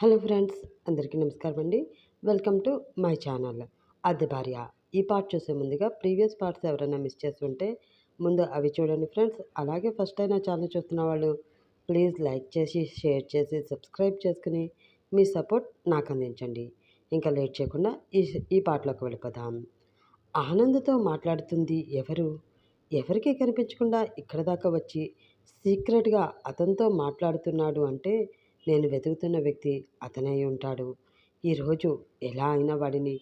Hello friends అందరికీ నమస్కారం అండి. Welcome to my channel. అద్దె భార్య. ఈ పార్ట్ చూసే ముందుగా ప్రీవియస్ పార్ట్స్ ఎవరైనా మిస్ చేస్తుంటే ముందు అవి చూడండి ఫ్రెండ్స్. అలాగే ఫస్ట్ టైం నా ఛానల్ చూస్తున్న వాళ్ళు ప్లీజ్ లైక్ చేసి షేర్ చేసి సబ్స్క్రైబ్ చేసుకుని మీ సపోర్ట్ నాకు అందించండి. ఇంకా లేట్ చేయకుండా ఈ ఈ పాటలోకి వెళ్ళిపోదాం. ఆనంద్తో మాట్లాడుతుంది ఎవరు? ఎవరికీ కనిపించకుండా ఇక్కడ దాకా వచ్చి సీక్రెట్గా అతనితో మాట్లాడుతున్నాడు అంటే నేను వెతుకుతున్న వ్యక్తి అతనే ఉంటాడు. ఈరోజు ఎలా అయినా వాడిని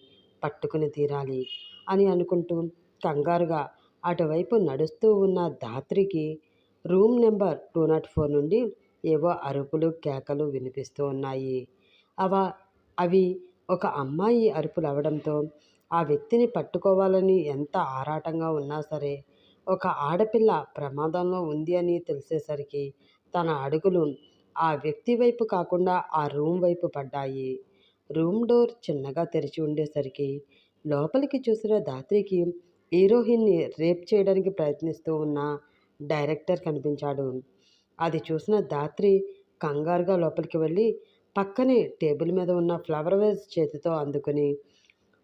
పట్టుకుని తీరాలి అని అనుకుంటూ కంగారుగా అటువైపు నడుస్తూ ఉన్న దాత్రికి room number two nought four నుండి ఏవో అరుపులు కేకలు వినిపిస్తూ ఉన్నాయి. అవ అవి ఒక అమ్మాయి అరుపులు అవడంతో ఆ వ్యక్తిని పట్టుకోవాలని ఎంత ఆరాటంగా ఉన్నా సరే ఒక ఆడపిల్ల ప్రమాదంలో ఉంది అని తెలిసేసరికి తన అడుగులు ఆ వ్యక్తి వైపు కాకుండా ఆ రూమ్ వైపు పడ్డాయి. రూమ్ డోర్ చిన్నగా తెరిచి ఉండేసరికి లోపలికి చూసిన దాత్రికి హీరోయిన్ని రేప్ చేయడానికి ప్రయత్నిస్తూ ఉన్న డైరెక్టర్ కనిపించాడు. అది చూసిన దాత్రి కంగారుగా లోపలికి వెళ్ళి పక్కనే టేబుల్ మీద ఉన్న ఫ్లవర్ వేస్ చేతితో అందుకుని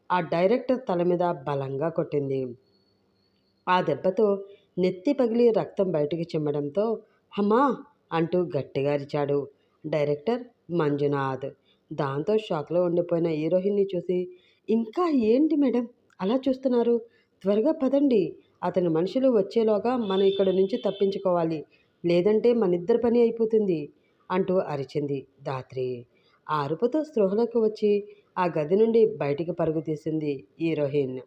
ఆ డైరెక్టర్ తల మీద బలంగా కొట్టింది. ఆ దెబ్బతో నెత్తి పగిలి రక్తం బయటికి చిమ్మడంతో అమ్మా అంటూ గట్టిగా అరిచాడు డైరెక్టర్ మంజునాథ్. దాంతో షాక్లో ఉండిపోయిన హీరోయిన్ని చూసి ఇంకా ఏంటి మేడం? అలా చూస్తున్నారు? త్వరగా పదండి. అతని మనుషులు వచ్చేలోగా మనం ఇక్కడ నుంచి తప్పించుకోవాలి. లేదంటే మనిద్దరి పని అయిపోతుంది అంటూ అరిచింది దాత్రి ఆ అరుపుతో స్పృహలోకి వచ్చి ఆ గది నుండి బయటికి పరుగు తీసింది హీరోయిన్.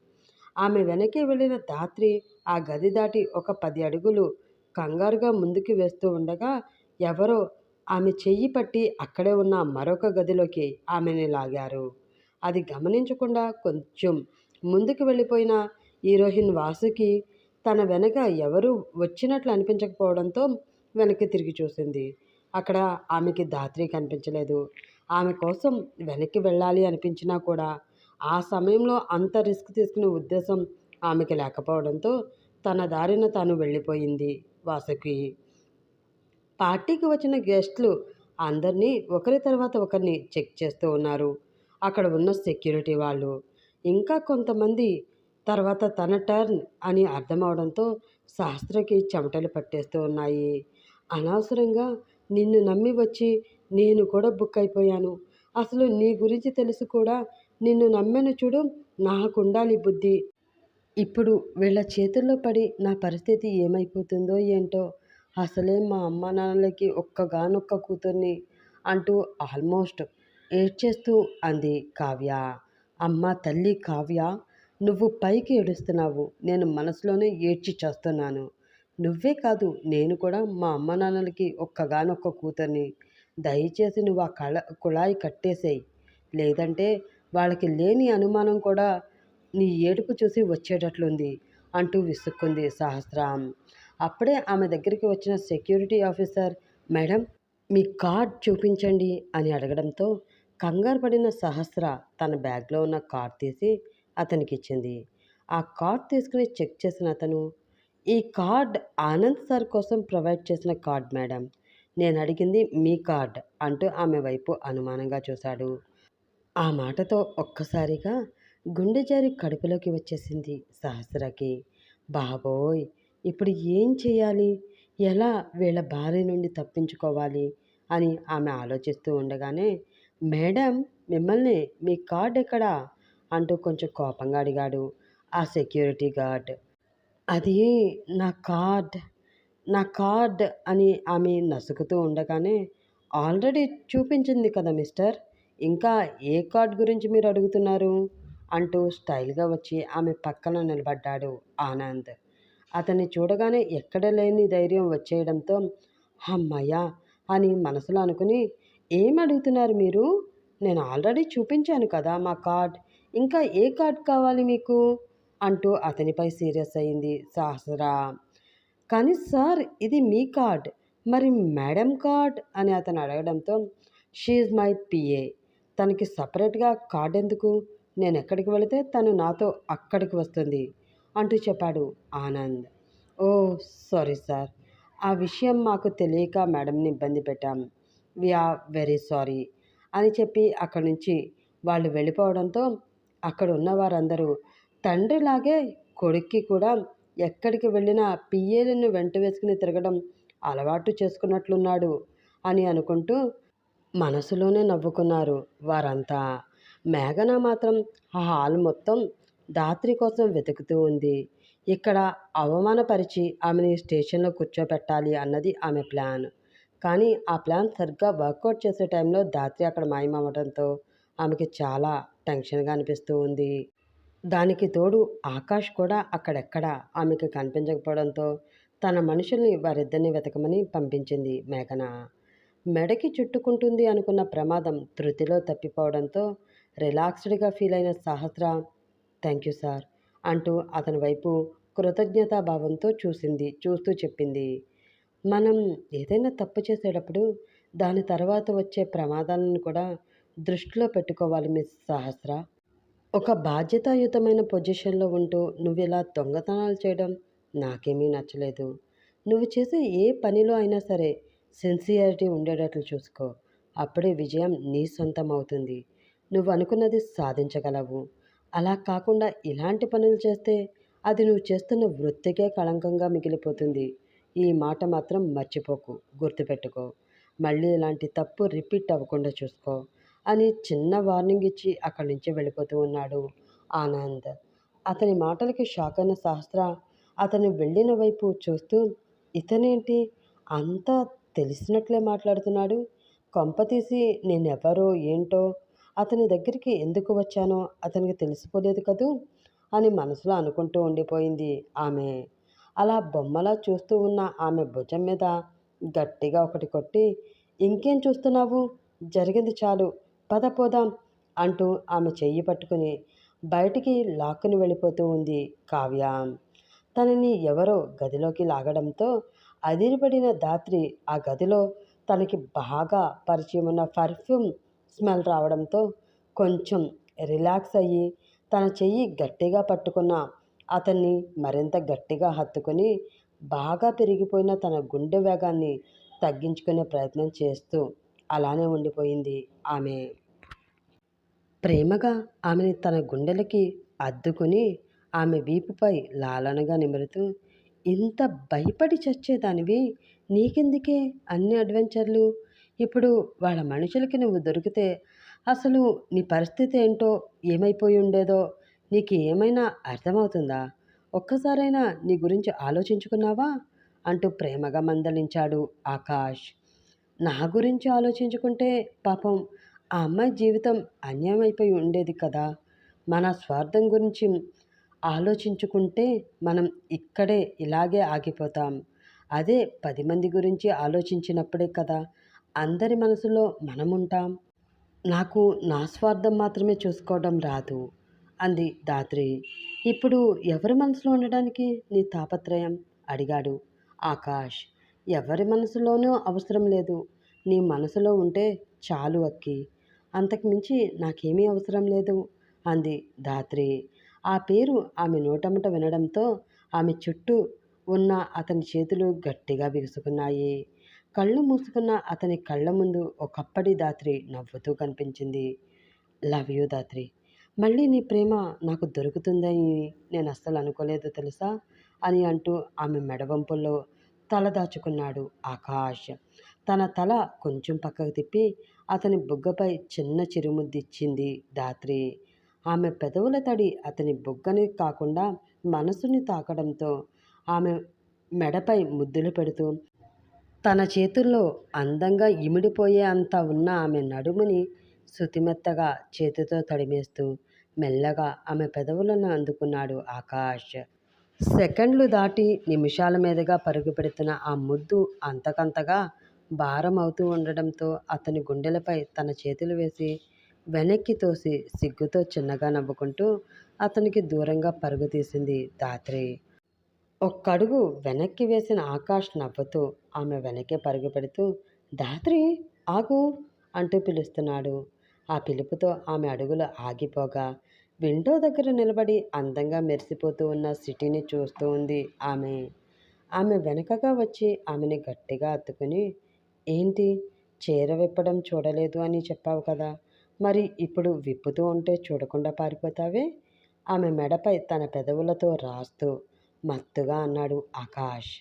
ఆమె వెనక్కి వెళ్ళిన దాత్రి ఆ గది దాటి ఒక పది అడుగులు కంగారుగా ముందుకు వేస్తూ ఉండగా ఎవరో ఆమె చెయ్యి పట్టి అక్కడే ఉన్న మరొక గదిలోకి ఆమెని లాగారు. అది గమనించకుండా కొంచెం ముందుకు వెళ్ళిపోయిన హీరోయిన్ వాసుకి తన వెనక ఎవరు వచ్చినట్లు అనిపించకపోవడంతో వెనక్కి తిరిగి చూసింది. అక్కడ ఆమెకి దాత్రి కనిపించలేదు. ఆమె కోసం వెనక్కి వెళ్ళాలి అనిపించినా కూడా ఆ సమయంలో అంత రిస్క్ తీసుకునే ఉద్దేశం ఆమెకి లేకపోవడంతో తన దారిన తాను వెళ్ళిపోయింది. వాసుకి. పార్టీకి వచ్చిన గెస్ట్లు అందరినీ ఒకరి తర్వాత ఒకరిని చెక్ చేస్తూ ఉన్నారు. అక్కడ ఉన్న సెక్యూరిటీ వాళ్ళు. ఇంకా కొంతమంది తర్వాత తన టర్న్ అని అర్థమవడంతో శాస్త్రకి చెమటలు పట్టేస్తూ ఉన్నాయి. అనవసరంగా నిన్ను నమ్మి వచ్చి నేను కూడా బుక్ అయిపోయాను. అసలు నీ గురించి తెలుసు కూడా నిన్ను నమ్మెను చూడు. నాకుండాలి బుద్ధి. ఇప్పుడు వీళ్ళ చేతుల్లో పడి నా పరిస్థితి ఏమైపోతుందో ఏంటో అసలే మా అమ్మ నాన్నలకి ఒక్కగానొక్క కూతుర్ని అంటూ ఆల్మోస్ట్ ఏడ్చేస్తూ అంది కావ్య. అమ్మ తల్లి కావ్య నువ్వు పైకి ఏడుస్తున్నావు. నేను మనసులోనే ఏడ్చి చేస్తున్నాను. నువ్వే కాదు నేను కూడా మా అమ్మ నాన్నలకి ఒక్కగానొక్క కూతుర్ని. దయచేసి నువ్వు ఆ కళ కుళాయి కట్టేసేయి. లేదంటే వాళ్ళకి లేని అనుమానం కూడా నీ ఏడుపు చూసి వచ్చేటట్లుంది అంటూ విసుక్కుంది సహస్రం అప్పుడే ఆమె దగ్గరికి వచ్చిన సెక్యూరిటీ ఆఫీసర్ మేడం మీ కార్డ్ చూపించండి అని అడగడంతో కంగారు పడిన సహస్ర తన బ్యాగ్లో ఉన్న కార్డ్ తీసి అతనికి ఇచ్చింది ఆ కార్డ్ తీసుకుని చెక్ చేసిన అతను ఈ కార్డ్ ఆనంద్ సార్ కోసం ప్రొవైడ్ చేసిన కార్డ్ మేడం. నేను అడిగింది మీ కార్డ్ అంటూ ఆమె వైపు అనుమానంగా చూశాడు. ఆ మాటతో ఒక్కసారిగా గుండె జారి కడుపులోకి వచ్చేసింది సహస్రకి. బాబోయ్! ఇప్పుడు ఏం చేయాలి ఎలా వీళ్ళ భార్య నుండి తప్పించుకోవాలి? అని ఆమె ఆలోచిస్తూ ఉండగానే మేడం మిమ్మల్ని మీ కార్డ్ ఎక్కడా? అంటూ కొంచెం కోపంగా అడిగాడు ఆ సెక్యూరిటీ గార్డ్. అది నా కార్డ్ నా కార్డ్ అని ఆమె నసుకుతూ ఉండగానే ఆల్రెడీ చూపించింది కదా మిస్టర్ ఇంకా ఏ కార్డ్ గురించి మీరు అడుగుతున్నారు? అంటూ స్టైల్గా వచ్చి ఆమె పక్కన నిలబడ్డాడు ఆనంద్. అతన్ని చూడగానే ఎక్కడ లేని ధైర్యం వచ్చేయడంతో అమ్మయ్యా! అని మనసులో అనుకుని ఏం అడుగుతున్నారు మీరు? నేను ఆల్రెడీ చూపించాను కదా మా కార్డ్. ఇంకా ఏ కార్డ్ కావాలి మీకు? అంటూ అతనిపై సీరియస్ అయింది సహస్రా. కానీ సార్ ఇది మీ కార్డ్. మరి మేడం కార్డ్? అని అతను అడగడంతో షీఈ్ మై పిఏ తనకి సపరేట్గా కార్డ్ ఎందుకు? నేను ఎక్కడికి వెళితే తను నాతో అక్కడికి వస్తుంది అంటూ చెప్పాడు ఆనంద్. ఓ సారీ సార్. ఆ విషయం మాకు తెలియక మేడంని ఇబ్బంది పెట్టాం. ఆర్ వెరీ సారీ అని చెప్పి అక్కడి నుంచి వాళ్ళు వెళ్ళిపోవడంతో అక్కడ ఉన్న వారందరూ తండ్రిలాగే కొడుక్కి కూడా ఎక్కడికి వెళ్ళినా పియ్యేలను వెంట వేసుకుని తిరగడం అలవాటు చేసుకున్నట్లున్నాడు అని అనుకుంటూ మనసులోనే నవ్వుకున్నారు వారంతా. మేఘన మాత్రం ఆ హాల్ మొత్తం దాత్రి కోసం వెతుకుతూ ఉంది. ఇక్కడ అవమానపరిచి ఆమెని స్టేషన్లో కూర్చోపెట్టాలి అన్నది ఆమె ప్లాన్. కానీ ఆ ప్లాన్ సరిగ్గా వర్కౌట్ చేసే టైంలో దాత్రి అక్కడ మాయమవ్వడంతో ఆమెకి చాలా టెన్షన్గా అనిపిస్తూ ఉంది. దానికి తోడు ఆకాష్ కూడా అక్కడెక్కడ ఆమెకి కనిపించకపోవడంతో తన మనుషుల్ని వారిద్దరిని వెతకమని పంపించింది మేఘన. మెడకి చుట్టుకుంటుంది అనుకున్న ప్రమాదం ధృతిలో తప్పిపోవడంతో రిలాక్స్డ్గా ఫీల్ అయిన సహస్ర థ్యాంక్ యూ సార్ అంటూ అతని వైపు కృతజ్ఞతాభావంతో చూసింది చూస్తూ చెప్పింది. మనం ఏదైనా తప్పు చేసేటప్పుడు దాని తర్వాత వచ్చే ప్రమాదాలను కూడా దృష్టిలో పెట్టుకోవాలి మిస్ సహస్ర. ఒక బాధ్యతాయుతమైన పొజిషన్లో ఉంటూ నువ్వు ఇలా దొంగతనాలు చేయడం నాకేమీ నచ్చలేదు. నువ్వు చేసే ఏ పనిలో అయినా సరే సిన్సియారిటీ ఉండేటట్లు చూసుకో. అప్పుడే విజయం నీ సొంతం అవుతుంది. నువ్వు అనుకున్నది సాధించగలవు. అలా కాకుండా ఇలాంటి పనులు చేస్తే అది నువ్వు చేస్తున్న వృత్తికే కళంకంగా మిగిలిపోతుంది. ఈ మాట మాత్రం మర్చిపోకు. గుర్తుపెట్టుకో. మళ్ళీ ఇలాంటి తప్పు రిపీట్ అవ్వకుండా చూసుకో అని చిన్న వార్నింగ్ ఇచ్చి అక్కడి నుంచి వెళ్ళిపోతూ ఉన్నాడు ఆనంద్. అతని మాటలకి షాక్ అయిన సహస్ర అతను వెళ్ళిన వైపు చూస్తూ ఇతనేంటి? అంతా తెలిసినట్లే మాట్లాడుతున్నాడు? కొంప తీసి నేనెవరో ఏంటో అతని దగ్గరికి ఎందుకు వచ్చానో అతనికి తెలిసిపోలేదు కదూ? అని మనసులో అనుకుంటూ ఉండిపోయింది ఆమె. అలా బొమ్మలా చూస్తూ ఉన్న ఆమె భుజం మీద గట్టిగా ఒకటి కొట్టి ఇంకేం చూస్తున్నావు? జరిగింది చాలు. పద పోదాం అంటూ ఆమె చెయ్యి పట్టుకుని బయటికి లాక్కుని వెళ్ళిపోతూ ఉంది కావ్య. తనని ఎవరో గదిలోకి లాగడంతో అదిరిపడిన దాత్రి ఆ గదిలో తనకి బాగా పరిచయం ఉన్న పర్ఫ్యూమ్ స్మెల్ రావడంతో కొంచెం రిలాక్స్ అయ్యి తన చెయ్యి గట్టిగా పట్టుకున్న అతన్ని మరింత గట్టిగా హత్తుకొని బాగా పెరిగిపోయిన తన గుండె వేగాన్ని తగ్గించుకునే ప్రయత్నం చేస్తూ అలానే ఉండిపోయింది ఆమె. ప్రేమగా ఆమెని తన గుండెలకి అద్దుకుని ఆమె వీపుపై లాలనగా నిమురుతూ ఇంత భయపడి చచ్చేదానివి నీకెందుకే అన్ని అడ్వెంచర్లు? ఇప్పుడు వాళ్ళ మనుషులకి నువ్వు దొరికితే అసలు నీ పరిస్థితి ఏంటో ఏమైపోయి ఉండేదో నీకు ఏమైనా అర్థమవుతుందా? ఒక్కసారైనా నీ గురించి ఆలోచించుకున్నావా? అంటూ ప్రేమగా మందలించాడు ఆకాష్. నా గురించి ఆలోచించుకుంటే పాపం ఆ అమ్మాయి జీవితం అన్యాయం అయిపోయి ఉండేది కదా. మన స్వార్థం గురించి ఆలోచించుకుంటే మనం ఇక్కడే ఇలాగే ఆగిపోతాం. అదే పది మంది గురించి ఆలోచించినప్పుడే కదా అందరి మనసులో మనం ఉంటాం నాకు నా స్వార్థం మాత్రమే చూసుకోవడం రాదు అంది దాత్రి ఇప్పుడు ఎవరి మనసులో ఉండడానికి నీ తాపత్రయం? అడిగాడు ఆకాష్. ఎవరి మనసులోనూ అవసరం లేదు. నీ మనసులో ఉంటే చాలు అక్కి. అంతకుమించి నాకేమీ అవసరం లేదు అంది ధాత్రి ఆ పేరు ఆమె నోటముట వినడంతో ఆమె చుట్టూ ఉన్న అతని చేతులు గట్టిగా బిగుసుకున్నాయి కళ్ళు మూసుకున్న అతని కళ్ళ ముందు ఒకప్పటి దాత్రి నవ్వుతూ కనిపించింది. Love you Dhatri. మళ్ళీ నీ ప్రేమ నాకు దొరుకుతుందని నేను అస్సలు అనుకోలేదు తెలుసా? అని అంటూ ఆమె మెడవంపుల్లో తల దాచుకున్నాడు ఆకాష్. తన తల కొంచెం పక్కకు తిప్పి అతని బుగ్గపై చిన్న చిరుముద్దిచ్చింది దాత్రి. ఆమె పెదవుల తడి అతని బుగ్గని కాకుండా మనసుని తాకడంతో ఆమె మెడపై ముద్దులు పెడుతూ తన చేతుల్లో అందంగా ఇమిడిపోయే అంత ఉన్న ఆమె నడుముని శృతిమెత్తగా చేతితో తడిమేస్తూ మెల్లగా ఆమె పెదవులను అందుకున్నాడు ఆకాష్. సెకండ్లు దాటి నిమిషాల మీదుగా పరుగు పెడుతున్న ఆ ముద్దు అంతకంతగా భారం అవుతూ ఉండడంతో అతని గుండెలపై తన చేతులు వేసి వెనక్కి తోసి సిగ్గుతో చిన్నగా నవ్వుకుంటూ అతనికి దూరంగా పరుగు తీసింది దాత్రి ఒక్కడుగు వెనక్కి వేసిన ఆకాష్ నవ్వుతూ ఆమె వెనకే పరుగు పెడుతూ దాత్రి ఆగు అంటూ పిలుస్తున్నాడు. ఆ పిలుపుతో ఆమె అడుగులు ఆగిపోగా విండో దగ్గర నిలబడి అందంగా మెరిసిపోతూ ఉన్న సిటీని చూస్తూ ఉంది ఆమె. ఆమె వెనకగా వచ్చి ఆమెని గట్టిగా అత్తుకుని ఏంటి? చీర విప్పడం చూడలేదు అని చెప్పావు కదా మరి ఇప్పుడు విప్పుతూ ఉంటే చూడకుండా పారిపోతావే? ఆమె మెడపై తన పెదవులతో రాస్తూ మత్తుగా అన్నాడు ఆకాష్.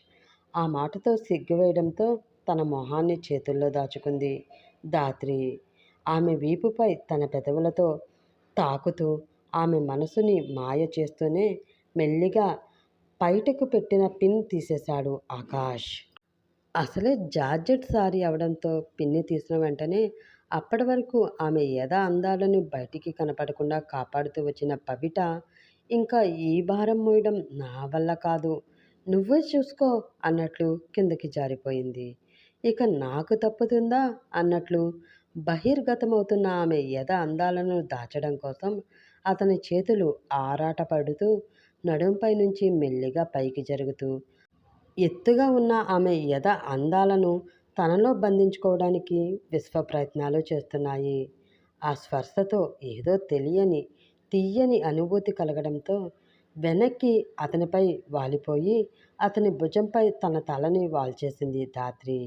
ఆ మాటతో సిగ్గువేయడంతో తన మొహాన్ని చేతుల్లో దాచుకుంది దాత్రి ఆమె వీపుపై తన పెదవులతో తాకుతూ ఆమె మనసుని మాయ చేస్తూనే మెల్లిగా బయటకు పెట్టిన పిన్ తీసేశాడు ఆకాష్. అసలే జార్జెట్ సారీ అవడంతో పిన్ని తీసిన వెంటనే అప్పటి వరకు ఆమె యథా అందాలను బయటికి కనపడకుండా కాపాడుతూ వచ్చిన పవిట ఇంకా ఈ భారం మోయడం నా వల్ల కాదు. నువ్వే చూసుకో అన్నట్లు కిందకి జారిపోయింది. ఇక నాకు తప్పుతుందా అన్నట్లు బహిర్గతమవుతున్న ఆమె యథ అందాలను దాచడం కోసం అతని చేతులు ఆరాటపడుతూ నడుంపై నుంచి మెల్లిగా పైకి జరుగుతూ ఎత్తుగా ఉన్న ఆమె యథ అందాలను తనలో బంధించుకోవడానికి విశ్వ ప్రయత్నాలు చేస్తున్నాయి. ఆ స్పర్శతో ఏదో తెలియని తీయని అనుభూతి కలగడంతో వెనక్కి అతనిపై వాలిపోయి అతని భుజంపై తన తలని వాల్చేసింది ధాత్రి.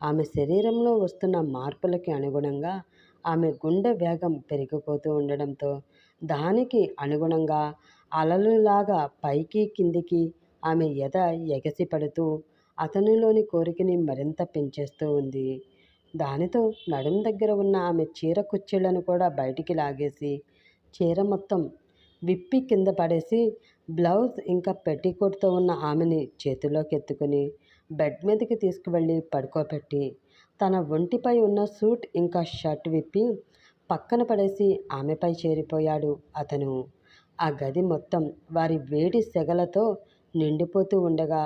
ఆమె శరీరంలో వస్తున్న మార్పులకి అనుగుణంగా ఆమె గుండె వేగం పెరిగిపోతూ ఉండడంతో దానికి అనుగుణంగా అలలులాగా పైకి కిందికి ఆమె ఎద ఎగసిపడుతూ అతనిలోని కోరికని మరింత పెంచేస్తూ ఉంది. దానితో నడుం దగ్గర ఉన్న ఆమె చీర కుచ్చిళ్ళను కూడా బయటికి లాగేసి చీర మొత్తం విప్పి కింద పడేసి బ్లౌజ్ ఇంకా పెట్టికోట్తో ఉన్న ఆమెని చేతిలోకి ఎత్తుకుని బెడ్ మీదకి తీసుకువెళ్ళి పడుకోబెట్టి తన ఒంటిపై ఉన్న సూట్ ఇంకా షర్ట్ విప్పి పక్కన పడేసి ఆమెపై చేరిపోయాడు అతను. ఆ గది మొత్తం వారి వేడి సెగలతో నిండిపోతూ ఉండగా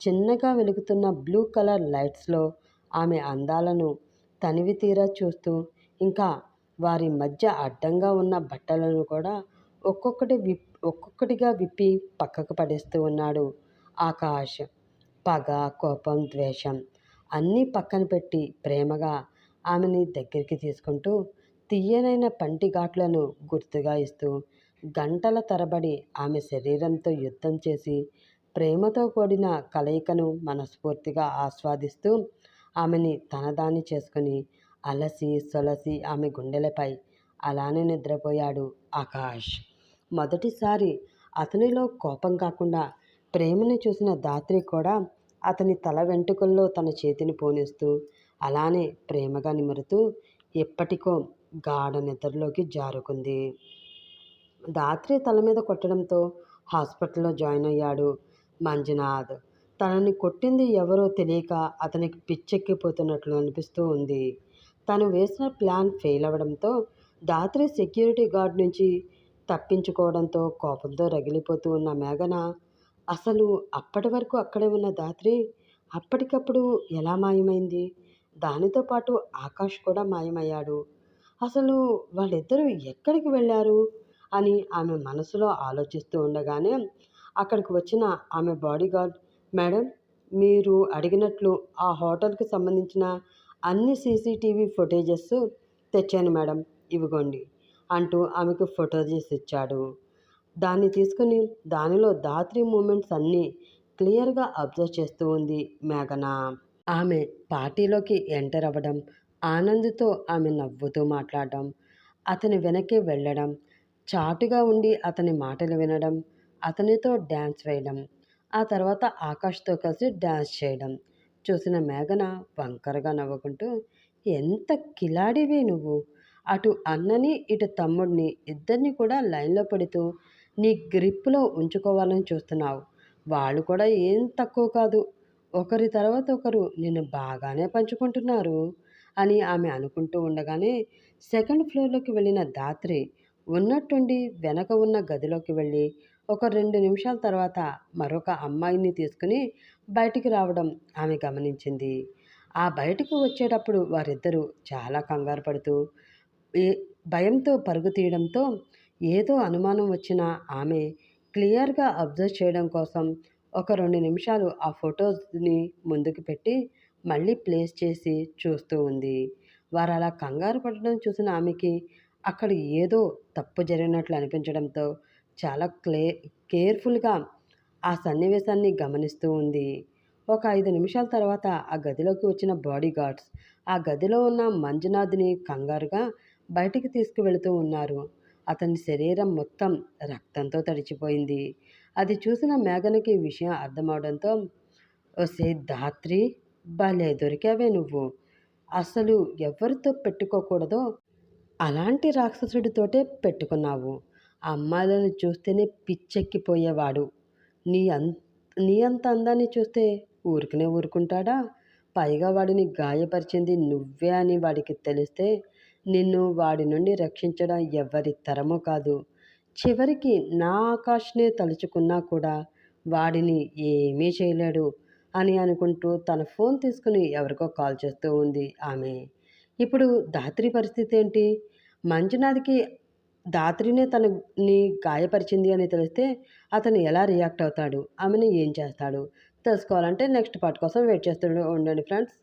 చిన్నగా వెలుగుతున్న బ్లూ కలర్ లైట్స్లో ఆమె అందాలను తనివి తీరా చూస్తూ ఇంకా వారి మధ్య అడ్డంగా ఉన్న బట్టలను కూడా ఒక్కొక్కటి విప్ ఒక్కొక్కటిగా విప్పి పక్కకు పడేస్తూ ఉన్నాడు ఆకాష్. పగ కోపం ద్వేషం అన్నీ పక్కన పెట్టి ప్రేమగా ఆమెని దగ్గరికి తీసుకుంటూ తీయనైన పంటి ఘాట్లను గుర్తుగా ఇస్తూ గంటల తరబడి ఆమె శరీరంతో యుద్ధం చేసి ప్రేమతో కూడిన కలయికను మనస్ఫూర్తిగా ఆస్వాదిస్తూ ఆమెని తనదాన్ని చేసుకుని అలసి సొలసి ఆమె గుండెలపై అలానే నిద్రపోయాడు ఆకాష్. మొదటిసారి అతనిలో కోపం కాకుండా ప్రేమని చూసిన దాత్రి కూడా అతని తల వెంట్రుకల్లో తన చేతిని పోనిస్తూ అలానే ప్రేమగా నిమురుతూ ఎప్పటికో గాఢ నిద్రలోకి జారుకుంది. దాత్రి తల మీద కొట్టడంతో హాస్పిటల్లో జాయిన్ అయ్యాడు మంజునాథ్. తనని కొట్టింది ఎవరో తెలియక అతనికి పిచ్చెక్కిపోతున్నట్లు అనిపిస్తూ ఉంది. తను వేసిన ప్లాన్ ఫెయిల్ అవ్వడంతో దాత్రి సెక్యూరిటీ గార్డ్ నుంచి తప్పించుకోవడంతో కోపంతో రగిలిపోతూ ఉన్న మేఘన అసలు అప్పటి వరకు అక్కడే ఉన్న దాత్రి అప్పటికప్పుడు ఎలా మాయమైంది? దానితో పాటు ఆకాష్ కూడా మాయమయ్యాడు. అసలు వాళ్ళిద్దరూ ఎక్కడికి వెళ్ళారు? అని ఆమె మనసులో ఆలోచిస్తూ ఉండగానే అక్కడికి వచ్చిన ఆమె బాడీగార్డ్ మేడం మీరు అడిగినట్లు ఆ హోటల్కి సంబంధించిన అన్ని సీసీటీవీ ఫుటేజెస్ తెచ్చాను మేడం. ఇవిగోండి అంటూ ఆమెకు ఫొటోజెస్ ఇచ్చాడు. దాన్ని తీసుకుని దానిలో దాత్రి మూమెంట్స్ అన్నీ క్లియర్గా అబ్జర్వ్ చేస్తూ ఉంది మేఘన. ఆమె పార్టీలోకి ఎంటర్ అవ్వడం ఆనంద్తో ఆమె నవ్వుతూ మాట్లాడడం అతని వెనక్కి వెళ్ళడం చాటుగా ఉండి అతని మాటలు వినడం అతనితో డ్యాన్స్ వేయడం ఆ తర్వాత ఆకాష్తో కలిసి డ్యాన్స్ చేయడం చూసిన మేఘన వంకరగా నవ్వుకుంటూ ఎంత కిలాడివే నువ్వు. అటు అన్నని ఇటు తమ్ముడిని ఇద్దరిని కూడా లైన్లో పెడుతూ నీ గ్రిప్లో ఉంచుకోవాలని చూస్తున్నావు. వాళ్ళు కూడా ఏం తక్కువ కాదు. ఒకరి తర్వాత ఒకరు నిన్ను బాగానే పంచుకుంటున్నారు అని ఆమె అనుకుంటూ ఉండగానే సెకండ్ ఫ్లోర్లోకి వెళ్ళిన దాత్రి ఉన్నట్టుండి వెనక ఉన్న గదిలోకి వెళ్ళి ఒక రెండు నిమిషాల తర్వాత మరొక అమ్మాయిని తీసుకుని బయటికి రావడం ఆమె గమనించింది. ఆ బయటకు వచ్చేటప్పుడు వారిద్దరూ చాలా కంగారు పడుతూ భయంతో పరుగు తీయడంతో ఏదో అనుమానం వచ్చిన ఆమె క్లియర్గా అబ్జర్వ్ చేయడం కోసం ఒక రెండు నిమిషాలు ఆ ఫొటోస్ని ముందుకు పెట్టి మళ్ళీ ప్లేస్ చేసి చూస్తూ ఉంది. వారు అలా కంగారు పడడం చూసిన ఆమెకి అక్కడ ఏదో తప్పు జరిగినట్లు అనిపించడంతో చాలా క్లే కేర్ఫుల్గా ఆ సన్నివేశాన్ని గమనిస్తూ ఉంది. ఒక ఐదు నిమిషాల తర్వాత ఆ గదిలోకి వచ్చిన బాడీ గార్డ్స్ ఆ గదిలో ఉన్న మంజునాథ్ని కంగారుగా బయటికి తీసుకువెళుతూ ఉన్నారు. అతని శరీరం మొత్తం రక్తంతో తడిచిపోయింది. అది చూసిన మేఘనకి విషయం అర్థమవడంతో ఒసే ధాత్రి భలే దొరికావే నువ్వు. అసలు ఎవరితో పెట్టుకోకూడదో అలాంటి రాక్షసుడితోటే పెట్టుకున్నావు. ఆ అమ్మాయిలను చూస్తేనే పిచ్చెక్కిపోయేవాడు. నీ అం నీ అంత అందాన్ని చూస్తే ఊరికనే ఊరుకుంటాడా? పైగా వాడిని గాయపరిచింది నువ్వే అని వాడికి తెలిస్తే నిన్ను వాడి నుండి రక్షించడం ఎవరి తరమో కాదు. చివరికి నా ఆకాష్నే తలుచుకున్నా కూడా వాడిని ఏమీ చేయలేడు అని అనుకుంటూ తన ఫోన్ తీసుకుని ఎవరికో కాల్ చేస్తూ ఉంది ఆమె. ఇప్పుడు దాత్రి పరిస్థితి ఏంటి? మంజునాథ్కి దాత్రినే తనని గాయపరిచింది అని తెలిస్తే అతను ఎలా రియాక్ట్ అవుతాడు? ఆమెను ఏం చేస్తాడు? తెలుసుకోవాలంటే నెక్స్ట్ పార్ట్ కోసం వెయిట్ చేస్తూ ఉండండి ఫ్రెండ్స్.